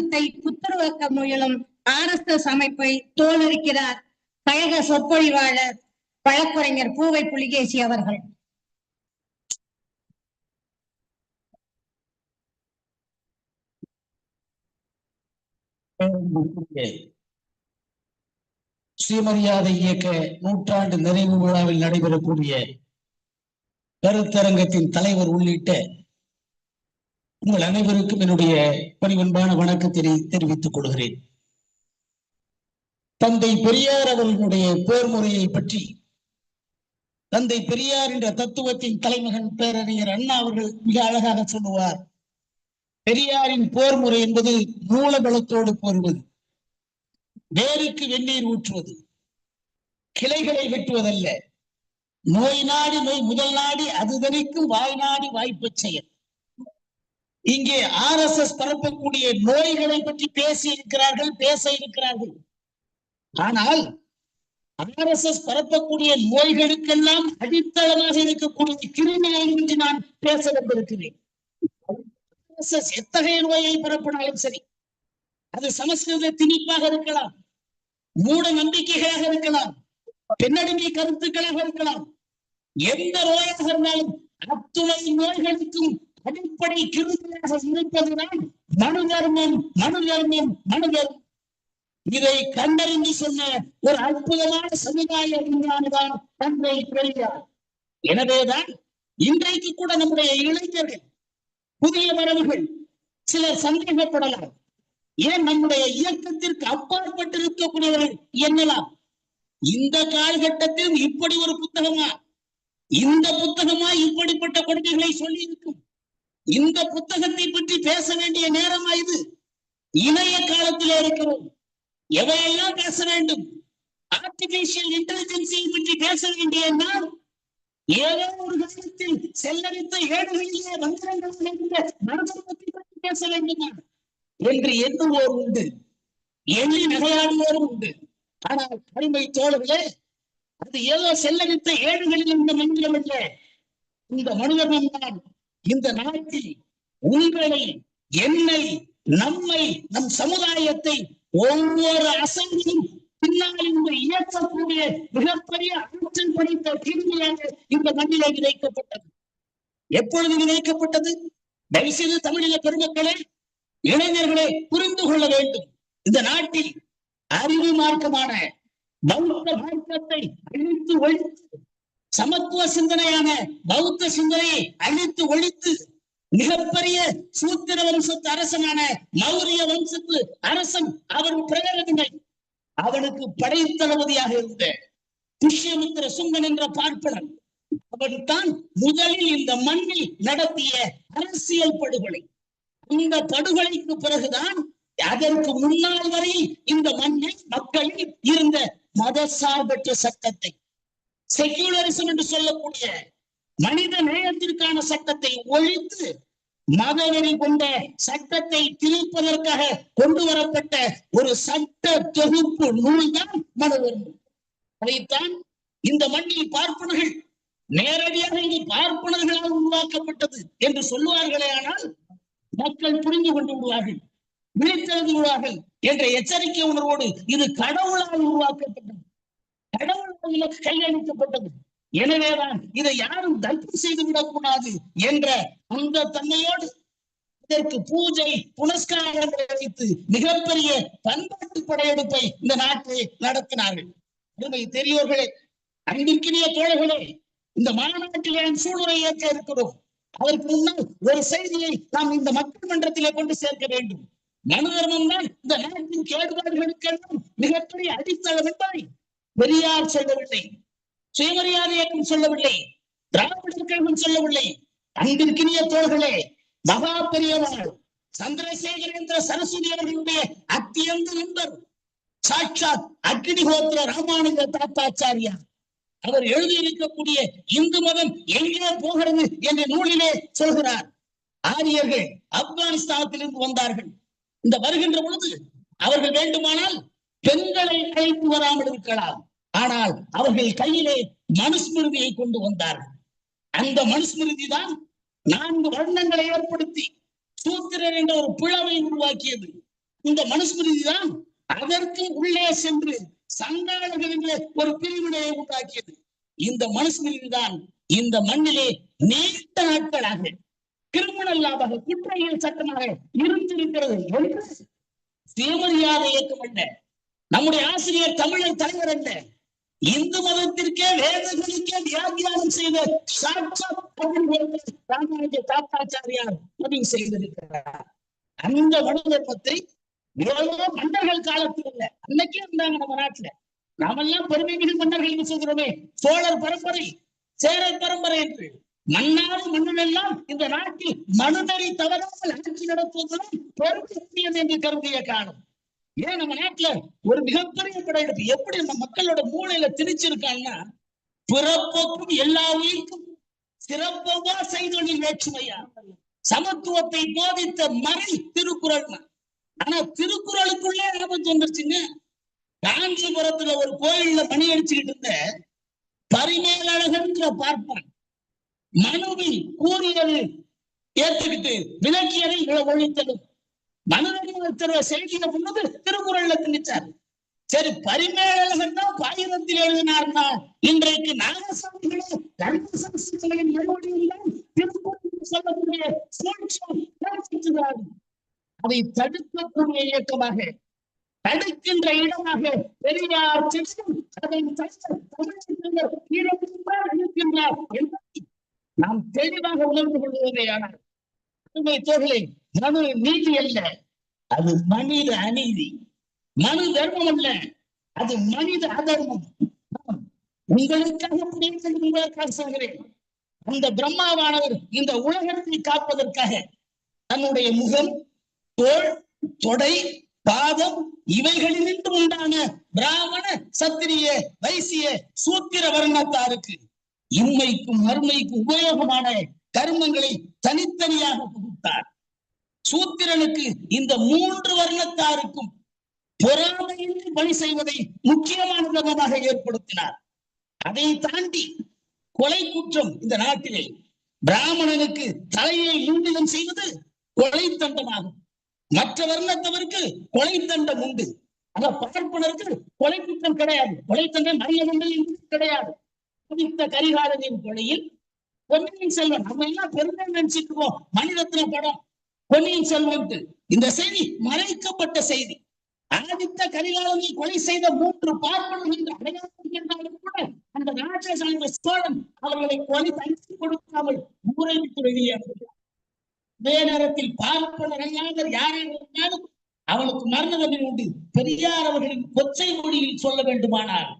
சமூகத்தை புத்துருவாக்க முயலும் R S S அமைப்பை தோலரிக்கிறார் கழக சொற்பொழிவாளர் வழக்குரைஞர் பூவை புலிகேசி அவர்கள். சுயமரியாதை இயக்க நூற்றாண்டு நிறைவு விழாவில் நடைபெறக்கூடிய கருத்தரங்கத்தின் தலைவர் உள்ளிட்ட உங்கள் அனைவருக்கும் என்னுடைய பணிவன்பான வணக்கத்தை தெரிவித்துக் கொள்கிறேன். தந்தை பெரியார் அவர்களுடைய போர் முறையை பற்றி தந்தை பெரியார் என்ற தத்துவத்தின் தலைமகன் பேரறிஞர் அண்ணா அவர்கள் மிக அழகாக சொல்லுவார். பெரியாரின் போர் முறை என்பது மூலபலத்தோடு போர்வது. வேருக்கு வெந்நீர் ஊற்றுவது. கிளைகளை வெட்டுவதல்ல. நோய் நாடி நோய் முதல் நாடி அது தனிக்கும் வாய் நாடி வாய்ப்பச் செயல். இங்கே ஆர் எஸ் எஸ் பரப்பக்கூடிய நோய்களை பற்றி பேசி இருக்கிறார்கள் பேச இருக்கிறார்கள். ஆனால் ஆர் எஸ் எஸ் பரப்பக்கூடிய நோய்களுக்கெல்லாம் அடித்தளமாக இருக்கக்கூடிய கிருமியை பற்றி நான் பேச வந்திருக்கிறேன். எத்தகைய நோயை பரப்பினாலும் சரி அது சமஸ்கிருத திணிப்பாக இருக்கலாம் மூட நம்பிக்கைகளாக இருக்கலாம் பெண்ணடிமை கருத்துக்களாக இருக்கலாம். எந்த நோயாக இருந்தாலும் அத்துணை நோய்களுக்கும் அடிப்படை கிருதியாக இருப்பதுதான் மனு தர்மம் மனு தர்மம் மனு தர்மம் இதை கண்டறிந்து சொன்ன ஒரு அற்புதமான சமுதாய விஞ்ஞானிதான் தந்தை பெரியார் எனவேதான் இன்றைக்கு கூட நம்முடைய இளைஞர்கள் புதிய மரபுகள் சிலர் சந்தேகப்படலாம். ஏன் நம்முடைய இயக்கத்திற்கு அப்பாற்பட்டு இருக்கக்கூடியவர்கள் என்னலாம் இந்த காலகட்டத்தில் இப்படி ஒரு புத்தகமா? இந்த புத்தகமா இப்படிப்பட்ட கொடுமைகளை சொல்லி இருக்கும் இந்த புத்தகத்தை பற்றி பேச வேண்டிய நேரமா இது? இணைய காலத்தில் இருக்கிறோம். எவையெல்லாம் பேச வேண்டும்? ஆர்டிபிஷியல் இன்டெலிஜென்ஸை பற்றி பேச வேண்டிய நாள் ஏதோ ஒரு காலத்தில் செல்லரித்த ஏடுகளிலே மந்திரங்கள் நிறைந்த மனதர்மத்தை பற்றி பேச வேண்டுமா? என்று எண்ணுவோர் உண்டு. எண்ணி நகையாடுவோரும் உண்டு. ஆனால் அருமை தோழர்களே அது ஏதோ செல்லரித்த ஏடுகளில் இந்த மந்திரம் அல்ல. இந்த மனிதன் தான் இந்த நாட்டில் உங்களை என்னை நம்மை நம் சமுதாயத்தை ஒவ்வொரு அசைவிலும் பின்னால் இந்த இயக்கக்கூடிய மிகப்பெரிய ஆற்றல் படைத்த தீர்மையாக இந்த மண்ணிலே விதைக்கப்பட்டது எப்பொழுது விதைக்கப்பட்டது தயவுசெய்து தமிழக பெருமக்களே இளைஞர்களே புரிந்து கொள்ள வேண்டும். இந்த நாட்டில் அறிவு மார்க்கமான பௌத்த மார்க்கத்தை அழித்து ஒழித்து சமத்துவ சிந்தனையான பௌத்த சிந்தனையை அழித்து ஒழித்து மிகப்பெரிய சூத்திர வம்சத்து அரசனான மௌரிய வம்சத்து அரசன் அவன் பிரேரகனை அவனுக்கு படை தளபதியாக இருந்த புஷ்யமித்திர சுங்கன் என்ற பார்ப்பனன் அவன் தான் முதலில் இந்த மண்ணில் நடத்திய அரசியல் படுகொலை. இந்த படுகொலைக்கு பிறகுதான் அதற்கு முன்னால் வரை இந்த மண்ணில் மக்களில் இருந்த மதசார்பற்ற சட்டத்தை செக்யூலரிசம் என்று சொல்லக்கூடிய மனித நேயத்திற்கான சட்டத்தை ஒழித்து மதவெறி கொண்ட சட்டத்தை திணிப்பதற்காக கொண்டு வரப்பட்ட ஒரு சட்ட தொகுப்பு நூல் தான் மனதர்மம் அதைத்தான் இந்த மண்ணில் பார்ப்பனர்கள் நேரடியாக இது பார்ப்பனர்களால் உருவாக்கப்பட்டது என்று சொல்லுவார்களே ஆனால் மக்கள் புரிந்து கொண்டு விடுவார்கள் விழித்தெழுந்து விடுவார்கள் என்ற எச்சரிக்கை உணர்வோடு இது கடவுளால் உருவாக்கப்பட்டது. கடவுள் கையளிக்கப்பட்டது. எனவேதான் இதை யாரும் தர்ப்பம் செய்து விடக்கூடாது என்ற அந்த தன்மையோடு இதற்கு பூஜை புனஸ்காரங்களை வைத்து மிகப்பெரிய பண்பாட்டு படையெடுப்பை இந்த நாட்டில் நடத்தினார்கள். அருமை பெரியோர்களே அன்பிற்கினிய தோழர்களே இந்த மாநாட்டில் நாம் சூளுரை ஏற்க இருக்கிறோம். அதற்கு முன்னால் ஒரு செய்தியை நாம் இந்த மக்கள் மன்றத்திலே கொண்டு சேர்க்க வேண்டும். மனு தர்மம் தான் இந்த நாட்டின் கேடுபாடுகளுக்கெல்லாம் மிகப்பெரிய அடித்தளம் என்பதை பெரியார் சொல்லவில்லை. சுயமரியாதை இயக்கம் சொல்லவில்லை. திராவிடர் கழகம் சொல்லவில்லை. அன்பிற்கினிய தோள்களே மகா பெரியவர் சந்திரசேகரேந்திர சரஸ்வதி அவர்களுடைய அத்தியந்த நண்பர் சாட்சாத் அக்னிஹோத்திர ராமானுஜ தாத்தாச்சாரியா அவர் எழுதியிருக்கக்கூடிய இந்து மதம் எங்கே போகிறது என்ற நூலிலே சொல்கிறார். ஆரியர்கள் ஆப்கானிஸ்தானத்திலிருந்து வந்தார்கள். இந்த வருகின்ற பொழுது அவர்கள் வேண்டுமானால் பெண்களை அழைத்து வராமல் இருக்கலாம். ஆனால் அவர்கள் கையிலே மனுஸ்மிருதியை கொண்டு வந்தார்கள். அந்த மனுஸ்மிருதி தான் நான்கு வர்ணங்களை ஏற்படுத்தி சூத்திரர் என்ற ஒரு பிளவை உருவாக்கியது. இந்த மனுஸ்மிருதி தான் அதற்கு உள்ளே சென்று சங்காளர்கள் என்ற ஒரு பிரிவினையை உண்டாக்கியது. இந்த மனுஸ்மிருதி தான் இந்த மண்ணிலே நீண்ட நாட்களாக கிரிமினல் லாபாக குற்றவியல் சட்டமாக இருந்திருக்கிறது என்று சுயமரியாதை இயக்கம் என்ன நம்முடைய ஆசிரியர் தமிழர் தலைவர் அல்ல இந்து மதத்திற்கே வேதங்களுக்கே வியாக்கியானம் செய்த சாட்சாத் ராமானுஜ தாத்தாச்சாரியார் பதிவு செய்திருக்கிறார். அந்த மனுதர்மத்தை இவ்வளவு மன்னர்கள் காலத்தில் இல்ல அன்னைக்கே இருந்தாங்க நம்ம நாட்டுல. நாமெல்லாம் பெருமை மிகு மன்னர்கள் சொல்கிறோமே சோழர் பரம்பரை சேரர் பரம்பரை என்று. மன்னாறு மன்னனெல்லாம் இந்த நாட்டில் மனுதனை தவறாமல் ஆட்சி நடத்துவதும் பெருமைக்குரியது என்று கருதிய காணும் ஏன் நம்ம நாட்டுல ஒரு மிகப்பெரிய படையெடுப்பு எப்படி நம்ம மக்களோட மூளையில திணிச்சிருக்காங்கன்னா பிறப்புக்கும் எல்லா உயிருக்கும் சிறப்பவா செய்தொழில் வேற்றுமையா? சமத்துவத்தை போதித்த மறை திருக்குறள் ஆனா திருக்குறளுக்குள்ளே ஆபத்து வந்துருச்சுங்க. காஞ்சிபுரத்துல ஒரு கோயில்ல மணி அடிச்சுக்கிட்டு இருந்த பரிமேலழகன்ற பார்ப்பான் மனுவில் கூறியது ஏத்துக்கிட்டு விளக்கியதை இவ்வளவு ஒழித்ததும். மனுநடிகர் செய்தியை முன்னது திருக்குறள்ல திணிச்சார் சரி பரிமேலழகன் தான் பாயிரத்தில் எழுதினார்னா? இன்றைக்கு நாகசாமிகளும் கர்மசாஸ்திரிகளின் எழுவடியெல்லாம் திருக்குறள் சொல்லக்கூடிய சூழ்ச்சியை அதை தடுக்கக்கூடிய இயக்கமாக தடுக்கின்ற இடமாக பெரியார் அதை இருக்கின்றார் என்பதை நாம் தெளிவாக உணர்ந்து கொள்வதே ஆனால் தோழர்களே மனு நீதி அல்ல அது மனித அநீதி. மனு தர்மம் அல்ல அது மனித அதர்மம். உங்களுக்காக உங்களுக்காக சொல்கிறேன் அந்த பிரம்மாவானவர் இந்த உலகத்தை காப்பதற்காக தன்னுடைய முகம் தோல் தொடை பாதம் இவைகளிலிருந்து உண்டான பிராமண சத்திரிய வைசிய சூத்திர வர்ணத்தாருக்கு இம்மைக்கும் மறுமைக்கும் உபயோகமான கர்மங்களை தனித்தனியாக தொகுத்தார் சூத்திரனுக்கு இந்த மூன்று வர்ணத்தாருக்கும் பொறாமையின்றி பணி செய்வதை முக்கியமான கிரமமாக ஏற்படுத்தினார். அதை தாண்டி கொலை குற்றம் இந்த நாட்டிலே பிராமணனுக்கு தலையை முன்னிலம் செய்வது கொலை தண்டமாகும். மற்ற வர்ணத்தவருக்கு கொலை தண்டம் உண்டு. ஆனா பார்ப்பனருக்கு கொலை குற்றம் கிடையாது. கொலை தண்டம் நிறைய என்பது கிடையாது. குறித்த கரிகாலனின் கொலையில் பொன்னியின் செல்வன். நம்ம எல்லாம் பெருமை நினைச்சிருக்கோம். மணிரத்ன படம். பொன்னியின் செல்வன் இந்த செய்தி மறைக்கப்பட்ட செய்தி. ஆதித்த கரிகாலனை கொலை செய்த மூன்று பார்ப்பனர்கள் என்று அடையாளம் என்றாலும் கூட அந்த நாட்டை சோழன் அவர்களை கொலை தடுத்து கொடுக்காமல் ஊரை விட்டு வெளியே அதே நேரத்தில் பார்ப்பனர் அல்லாதவர் யாரை இருந்தாலும் அவளுக்கு மரண தண்டனை உண்டு. பெரியார் அவர்களின் கொச்சை மொழியில் சொல்ல வேண்டுமானால்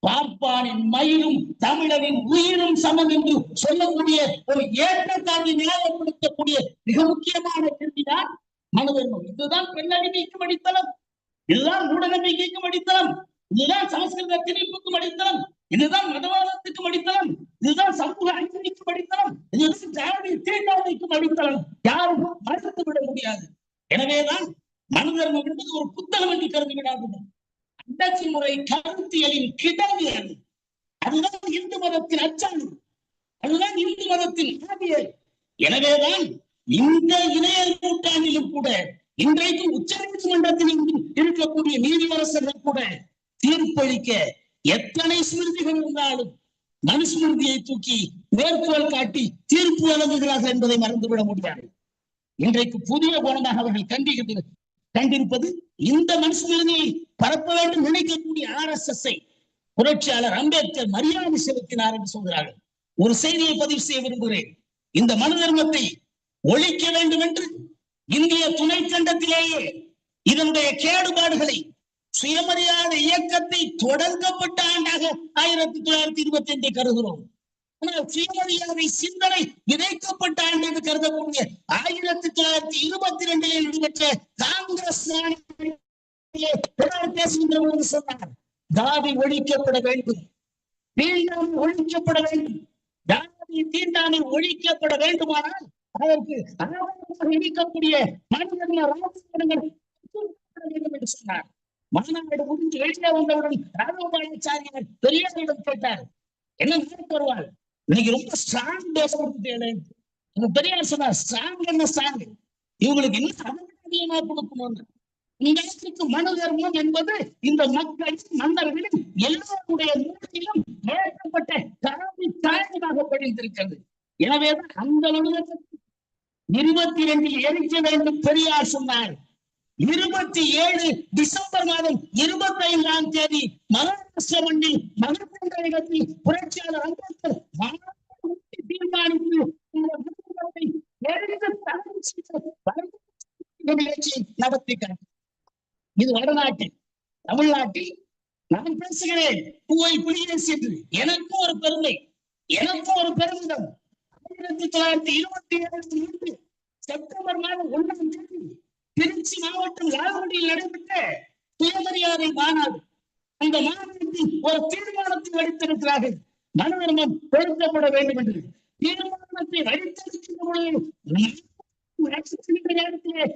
பார்ப்பானின் மயிலும் தமிழரின் உயிரும் சமம் என்று சொல்லக்கூடிய ஒரு ஏற்றத்தாழ்வை நியாயப்படுத்தக்கூடிய மிக முக்கியமான கேள்விதான் மனதர்மம். இதுதான் பெண்ணடிமைக்கும் அடித்தளம். இதுதான் மூடநம்பிக்கைக்கும் அடித்தளம். இதுதான் சமஸ்கிருத திணிப்புக்கும் அடித்தளம். இதுதான் மதவாதத்துக்கும் அடித்தளம். இதுதான் சமூக அநீதிக்கும் அடித்தளம். இதுதான் ஜாதி தீண்டாமைக்கும் அடித்தளம். யாரும் மறுத்து விட முடியாது. எனவேதான் மனதர்மம் என்பது ஒரு புத்தகம் என்று கருதி விடாது அடக்கு முறை கருத்தியலின் கிடங்கு அது அதுதான் இந்து மதத்தின் அச்சாணி அதுதான் இந்து மதத்தின் ஆவியல் எனவேதான் இந்த இணைய நூற்றாண்டிலும் கூட இன்றைக்கு உச்ச நீதிமன்றத்தில் இருக்கக்கூடிய நீதிவரசர்கள் கூட தீர்ப்பளிக்க எத்தனை ஸ்மிருதிகள் இருந்தாலும் மனுஸ்மிருதியை தூக்கி மேற்கோள் காட்டி தீர்ப்பு வழங்குகிறார்கள் என்பதை மறந்துவிட முடியாது. இன்றைக்கு புதிய கோணமாக அவர்கள் கண்டிருக்கிறது கண்டிருப்பது இந்த மனுஸ்மிருதியை பரப்ப வேண்டும் நினைக்கக்கூடிய ஆர் எஸ் எஸ் புரட்சியாளர் அம்பேத்கர் மரியாதை செலுத்தினார் என்று சொல்கிறார்கள். ஒரு செய்தியை பதிவு செய்ய விரும்புகிறேன். இந்த மனு தர்மத்தை ஒழிக்க வேண்டும் என்று இந்திய துணை கண்டத்திலேயே இதனுடைய கேடுபாடுகளை சுயமரியாதை இயக்கத்தை தொடங்கப்பட்ட ஆண்டாக ஆயிரத்தி தொள்ளாயிரத்தி இருபத்தி ஐந்தை கருதுகிறோம். ஆனால் சுயமரியாதை சிந்தனை விதைக்கப்பட்ட ஆண்டு என்று கருதக்கூடிய ஆயிரத்தி தொள்ளாயிரத்தி இருபத்தி ரெண்டில் நடைபெற்ற காங்கிரஸ் மாநாட்டிலே சொன்னார் தாதி ஒழிக்கப்பட வேண்டும். தீண்டாமை ஒழிக்கப்பட வேண்டும். ஜாதி தீண்டாமை ஒழிக்கப்பட வேண்டுமானால் அதற்கு ஆதரவாக இருக்கக்கூடிய மனிதர்கள் வேண்டும் என்று சொன்னார். மாநாடு முடிஞ்சு வெளியே வந்தவுடன் ராஜகோபாலாச்சாரியார் பெரியாரிடம் கேட்டார் என்ன நடக்க வருவாள் இன்னைக்கு ரொம்ப ஸ்ட்ராங் பேச கொடுத்துட்டேன் பெரியார் சொன்னார் ஸ்ட்ராங் என்ன ஸ்ட்ராங் இவங்களுக்கு என்ன அதிகமா கொடுக்கணும் உங்களுக்கு மனு தர்மம் என்பது இந்த மக்களின் மன்னர்களின் எல்லோருடைய மூலத்திலும் ஏற்கப்பட்ட கல்வி தாழ்வாக படித்திருக்கிறது எனவேதான் அந்த மனிதர்கள் இருபத்தி ரெண்டில் எரிக்க வேண்டும் பெரியார் சொன்னார். இருபத்தி ஏழு டிசம்பர் மாதம் இருபத்தி ஐந்தாம் தேதி மகாராஷ்டிர மண்ணில் மகப்பெண்ட இடத்தில் புரட்சியாளர் அம்பேத்கர் தீர்மானித்து நடத்தி இது வடநாட்டில் தமிழ்நாட்டில் நான் பேசுகிறேன். பூவை புலிகேசி என்று எனக்கும் ஒரு பெருமை. எனக்கும் ஒரு பெருமிதம். ஆயிரத்தி தொள்ளாயிரத்தி இருபத்தி ஏழு செப்டம்பர் மாதம் ஒன்றாம் தேதி திருச்சி மாவட்டம் லால்குடியில் நடைபெற்ற சுயமரியாதை மாநாடு. அந்த மாநாட்டில் ஒரு தீர்மானத்தை அளித்திருக்கிறார்கள் மனதர்மம் பொருத்தப்பட வேண்டும் என்று. தீர்மானத்தை அளித்திருக்கின்ற பொழுது நேரத்திலே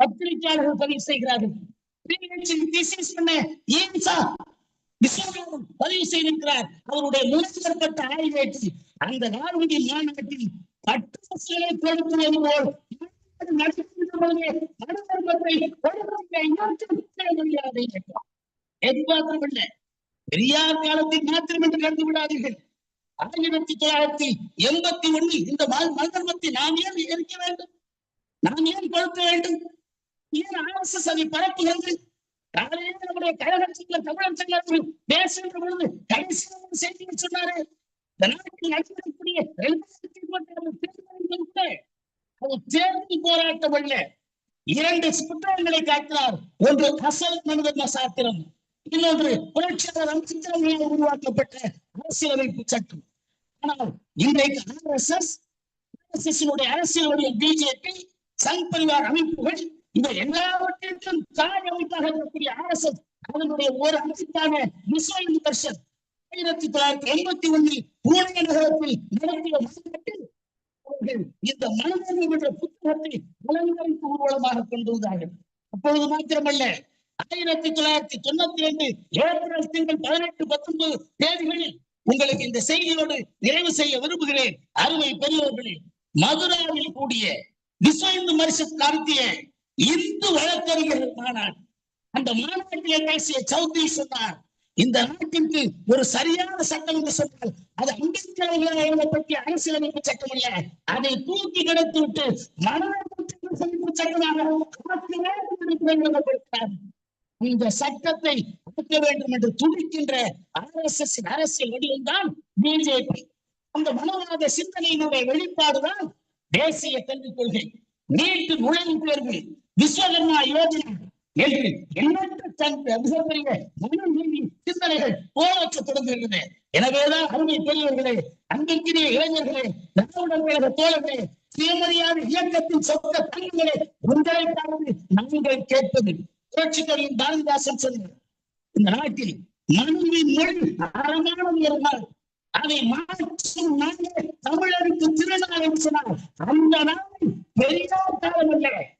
பத்திரிகையாளர்கள் பதிவு செய்கிறார்கள். Thesis பண்ண ஈன்சா விஸ்வநாதன் பதிவு செய்திருக்கிறார். அவருடைய முனைப்பட்ட ஆய்வேற்றி அந்த நாடுகளின் மாநாட்டில் பட்டு வசதிகளை கொடுப்பது போல் நடக்கின்ற பொழுதே மனதர்மத்தை கொடுப்பதை இன்னொருத்தர் பெரியார் காலத்தில் மாத்திரம் என்று கண்டு விடாதீர்கள். ஆயிரத்தி தொள்ளாயிரத்தி எண்பத்தி ஒண்ணில் இந்த மனதர்மத்தை நாம் ஏன் எரிக்க வேண்டும்? நாம் ஏன் கொடுக்க வேண்டும்? ஏன் ஆர்எஸ்எஸ் அதை பரப்புகிறது காலையில் நம்முடைய கழகத்தில் தமிழகத்தில் சங்கத்தில் பேசுகின்ற பொழுது கடைசி ஒரு சொன்னாரு. இந்த நாட்டில் நடைபெறக்கூடிய இரண்டாயிரத்தி இருபத்தி ஆறு தேர்தலில் கூட அது தேர்தல் போராட்டம் அல்ல. இரண்டு புத்தகங்களை காட்டினார். ஒன்று அசல் மனிதர்ம சாத்திரம் இன்னொன்று புரட்சியாளர் அம்பேத்கரால் உருவாக்கப்பட்ட அரசியலமைப்பு சட்டம். ஆனால் இன்றைக்கு ஆர்எஸ்எஸ் ஆர்எஸ்எஸ் அரசியலுடைய பிஜேபி சங் பரிவார் அமைப்புகள் இந்த எல்லாவற்றிற்கும் தாய் அமைப்பாக இருக்கக்கூடிய அரசன் அதனுடைய ஒரு அமைப்பான விஸ்வ இந்து பரிஷத் ஆயிரத்தி தொள்ளாயிரத்தி எண்பத்தி ஒன்னில் பூனே நகரத்தில் நடத்திய மாநாட்டில் அவர்கள் இந்த மனதில் என்ற புத்தகத்தை அலங்கரிப்பு ஊர்வலமாக கொண்டு வந்தார்கள். அப்பொழுது மாத்திரமல்ல ஆயிரத்தி தொள்ளாயிரத்தி தொண்ணூத்தி ரெண்டு ஏப்ரல் திங்கள் பதினெட்டு பத்தொன்பது தேதிகளில் உங்களுக்கு இந்த செய்தியோடு நிறைவு செய்ய விரும்புகிறேன். அருமை பெரியவர்களே மதுராவில் கூடிய விஸ்வ இந்து மரிசத் நடத்திய இந்து வழக்கறிஞர்கள் மாநாடு. அந்த மாநாட்டிலே பேசிய சௌத்ரி சொன்னார் இந்த நாட்டிற்கு ஒரு சரியான சட்டம் என்று சொன்னால் அது அம்பேத்கர் அவர்கள் எழுதப்பட்ட அரசியலமைப்பு சட்டம் இல்ல. அதை தூக்கி கிடத்து விட்டு மனநலப்பு சட்டமாக இந்த சட்டத்தை ஆக்க வேண்டும் என்று துடிக்கின்ற ஆர் எஸ் எஸ் அரசியல் வடிவம்தான் பிஜேபி அந்த மனவாத சிந்தனையினுடைய வெளிப்பாடுதான் தேசிய கல்விக் கொள்கை. நீட்டு நுழைவு தேர்வு. விஸ்வகர்மா யோஜனை என்று எண்ணற்ற தன் மிகப்பெரிய மனநீதி சிந்தனைகள் போராற்ற தொடங்குகிறது எனவேதான் அருமை பெரியவர்களே அன்பிற்கிறிய இளைஞர்களே திராவிடர் கழக தோழர்களே சுயமரியாதை இயக்கத்தின் சொந்த தங்கங்களே உங்களுக்காவது நாங்கள் கேட்பது. புரட்சிக்கரின் பாரதிதாசன் சொன்னார் இந்த நாட்டில் மனுவின் மொழி அறமானது இருந்தால் அதை மாற்றும் நாங்கள் தமிழருக்கு திருநாள் என்று சொன்னால் அந்த நாள் பெரியார் காலம் அல்ல